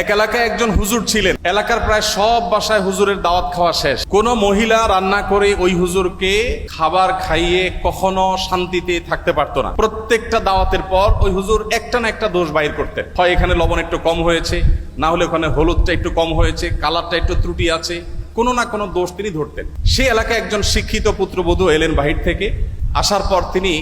এক এলাকায় একজন হুজুর ছিলেন। এলাকার প্রায় সব বাসায় হুজুরের দাওয়াত খাওয়া শেষ। কোন মহিলা রান্না করে ওই হুজুরকে খাবার খাইয়ে কখনো শান্তিতে থাকতে পারতো না। প্রত্যেকটা দাওয়াতের পর ওই হুজুর একটা না একটা দোষ বাইর করতেন। হয় এখানে লবণ একটু কম হয়েছে, না হলে ওখানে হলুদটা একটু কম হয়েছে, কালারটা একটু ত্রুটি আছে, কোনো না কোনো দোষ তিনি ধরতেন। সে এলাকায় একজন শিক্ষিত পুত্রবধূ এলেন বাহির থেকে। আসার পর তিনি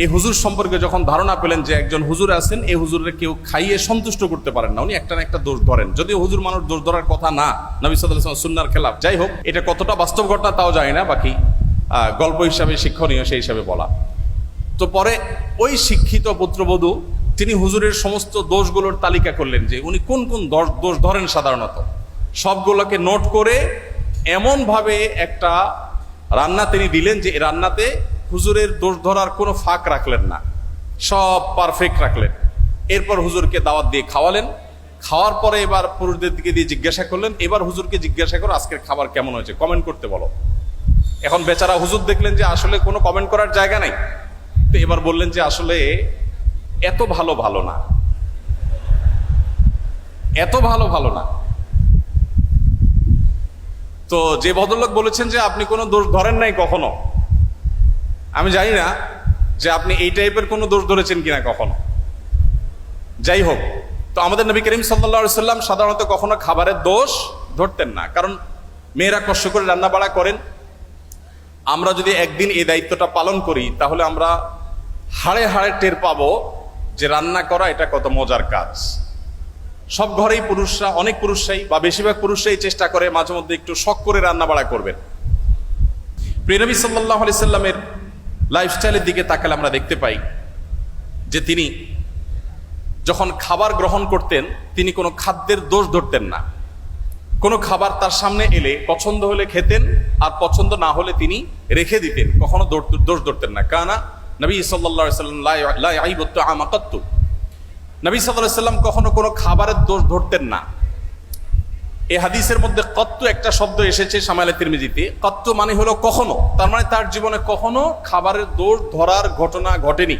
এই হুজুর সম্পর্কে যখন ধারণা পেলেন যে একজন হুজুর আছেন, এই হুজুরের কেউ খাইয়ে সন্তুষ্ট করতে পারেন না। উনি একটা না একটা দোষ ধরেন। যদিও হুজুর মানুষ দোষ ধরার কথা না, নবী সাল্লাহ সুন্নার খেলাফ। যাই হোক, এটা কতটা বাস্তব ঘটনা তাও জানি না, বাকি গল্প হিসাবে, শিক্ষণীয় সেই হিসাবে বলা। তো পরে ওই শিক্ষিত পুত্রবধূ, তিনি হুজুরের সমস্ত দোষগুলোর তালিকা করলেন যে উনি কোন কোন দোষ- ধরেন সাধারণত। সবগুলোকে নোট করে এমনভাবে একটা রান্না তিনি দিলেন যে রান্নাতে হুজুরের দোষ ধরার কোনো ফাঁক রাখলেন না। সব পারফেক্ট রাখলেন। এরপর হুজুরকে দাওয়াত দিয়ে খাওয়ালেন। খাওয়ার পরে এবার পুরুষদের দিকে দিয়ে জিজ্ঞাসা করলেন, এবার হুজুরকে জিজ্ঞাসা করো আজকের খাবার কেমন হয়েছে কমেন্ট করতে বলো। এখন বেচারা হুজুর দেখলেন যে আসলে কোনো কমেন্ট করার জায়গা নাই। তো এবার বললেন যে আসলে এত ভালো ভালো না। এত ভালো ভালো না। তো যে ভদ্রলোক বলেছেন যে আপনি কোনো দোষ ধরেন নাই কখনো। আমি জানি না যে আপনি এই টাইপের কোনো দোষ ধরেছেন কিনা কখনো। যাই হোক, তো আমাদের নবী করিম সাল্লা সাল্লাম সাধারণত কখনো খাবারের দোষ ধরতেন না। কারণ মেয়েরা কষ্ট করে রান্না বাড়া করেন। আমরা যদি একদিন এই দায়িত্বটা পালন করি, তাহলে আমরা হাড়ে হাড়ে টের পাবো যে রান্না করা এটা কত মজার কাজ। সব ঘরেই পুরুষরা, অনেক পুরুষরাই বা বেশিরভাগ পুরুষরাই চেষ্টা করে মাঝে মধ্যে একটু শখ করে রান্না বাড়া করবেন প্রিয়নবী সাল্লাহ আলি সাল্লামের লাইফস্টাইলের দিকে তাকালে আমরা দেখতে পাই যে তিনি যখন খাবার গ্রহণ করতেন, তিনি কোনো খাদ্যের দোষ ধরতেন না। কোনো খাবার তার সামনে এলে পছন্দ হলে খেতেন, আর পছন্দ না হলে তিনি রেখে দিতেন। কখনো দোষ- ধরতেন না। কানা নবী সাল্লাহ আমাকাত্তু নবী সাল্লাহ সাল্লাম কখনো কোনো খাবারের দোষ ধরতেন না। এই হাদিসের মধ্যে কত্তু একটা শব্দ এসেছে সামাইলে তিরমিজিতে। কত্তু মানে হলো কখনো, তার মানে তার জীবনে কখনো খাবারের দৌড় ধরার ঘটনা ঘটেনি।